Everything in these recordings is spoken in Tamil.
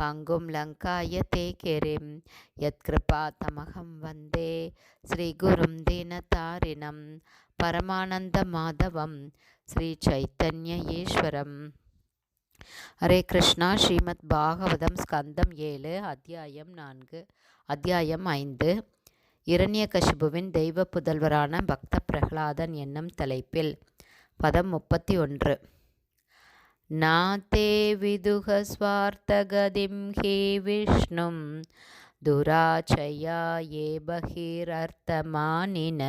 பங்கும் லங்காயத்தே கெரிம் யத்கிருபா தமகம் வந்தே. ஸ்ரீகுரும் தீனதாரிணம். பரமானந்த மாதவம். ஸ்ரீ சைத்தன்ய ஈஸ்வரம். ஹரே கிருஷ்ணா. ஸ்ரீமத் பாகவதம் ஸ்கந்தம் ஏழு அத்தியாயம் நான்கு அத்தியாயம் ஐந்து. இரண்யகசிபுவின் தெய்வ புதல்வரான பக்த பிரகலாதன் என்னும் தலைப்பில். பதம் முப்பத்தி ஒன்று. नाते विदुःस्वार्थगतिं हि विष्णुं दुराचया ये बहिरर्थमानिन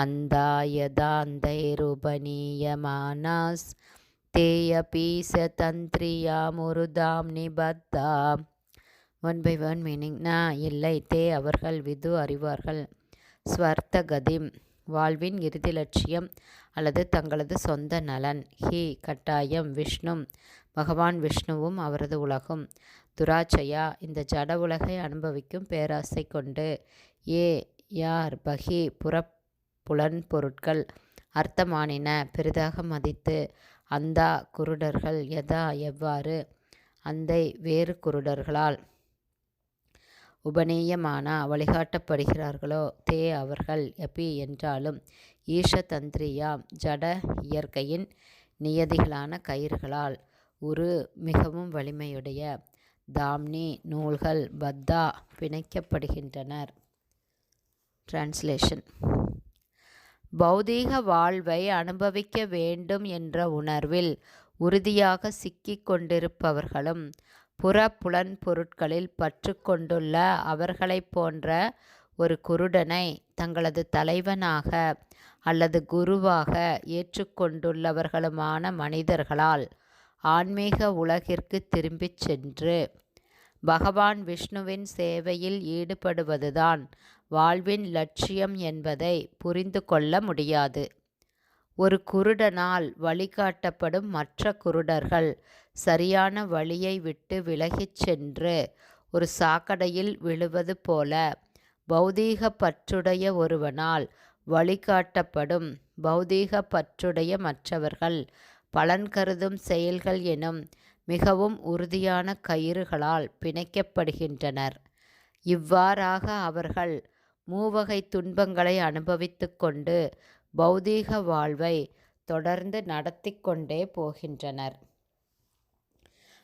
अन्धायदान्दैरुपनीयमानास्ते अपि स தந்திரியாமுருதாம் நிபத்தா ஒன் பை ஒன் மீனிங் நான் இல்லை தே அவர்கள் விது அறிவார்கள் ஸ்வர்த்தகதிம் வாழ்வின் இறுதி லட்சியம் அல்லது தங்களது சொந்த நலன். ஹி கட்டாயம் விஷ்ணும் பகவான் விஷ்ணுவும் அவரது உலகும். துராச்சையா இந்த ஜட உலகை அனுபவிக்கும் பேராசை கொண்டு. ஏ யார் பகி புறப்புலன் பொருட்கள் அர்த்தமானின பெரிதாக மதித்து. அந்தா குருடர்கள் எதா எவ்வாறு? அந்தை வேறு குருடர்களால். உபநீயமான வழிகாட்டப்படுகிறார்களோ? தே அவர்கள் எப்பி என்றாலும் ஈஷதந்திரியாம் ஜட இயற்கையின் நியதிகளான கயிறுகளால் உரு மிகவும் வலிமையுடைய தாம்னி நூல்கள் பத்தா பிணைக்கப்படுகின்றனர். டிரான்ஸ்லேஷன் பௌதீக வாழ்வை அனுபவிக்க வேண்டும் என்ற உணர்வில் உறுதியாக சிக்கிக் கொண்டிருப்பவர்களும் புற பொருட்களில் பற்று கொண்டுள்ள அவர்களைப் போன்ற ஒரு குருடனை தங்களது தலைவனாக அல்லது குருவாக ஏற்றுக்கொண்டுள்ளவர்களுமான மனிதர்களால் ஆன்மீக உலகிற்கு திரும்பிச் சென்று பகவான் விஷ்ணுவின் சேவையில் ஈடுபடுவதுதான் வாழ்வின் லட்சியம் என்பதை புரிந்து கொள்ள முடியாது. ஒரு குருடனால் வழிகாட்டப்படும் மற்ற குருடர்கள் சரியான வழியை விட்டு விலகிச் சென்று ஒரு சாக்கடையில் விழுவது போல பௌதீக பற்றுடைய ஒருவனால் வழிகாட்டப்படும் பௌதீக பற்றுடைய மற்றவர்கள் பலன் கருதும் செயல்கள் எனும் மிகவும் உறுதியான கயிறுகளால் பிணைக்கப்படுகின்றனர். இவ்வாறாக அவர்கள் மூவகை துன்பங்களை அனுபவித்து கொண்டு பௌதீக வாழ்வை தொடர்ந்து நடத்தி கொண்டே போகின்றனர்.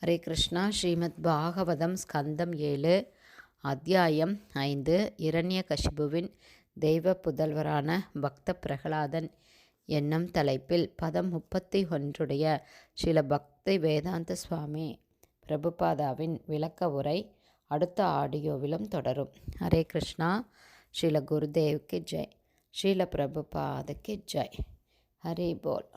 ஹரே கிருஷ்ணா. ஸ்ரீமத் பாகவதம் ஸ்கந்தம் ஏழு அத்தியாயம் ஐந்து இரண்ய கஷிபுவின் தெய்வ புதல்வரான பக்த பிரகலாதன் என்னும் தலைப்பில் பதம் முப்பத்தி ஒன்றுடைய சில பக்தி வேதாந்த சுவாமி பிரபுபாதாவின் விளக்க உரை அடுத்த ஆடியோவிலும் தொடரும். ஹரே கிருஷ்ணா. ஸ்ரீல குருதேவ்க்கு ஜெய். ஸ்ரீல பிரபுபாதுக்கு ஜெய் ஹரி போல்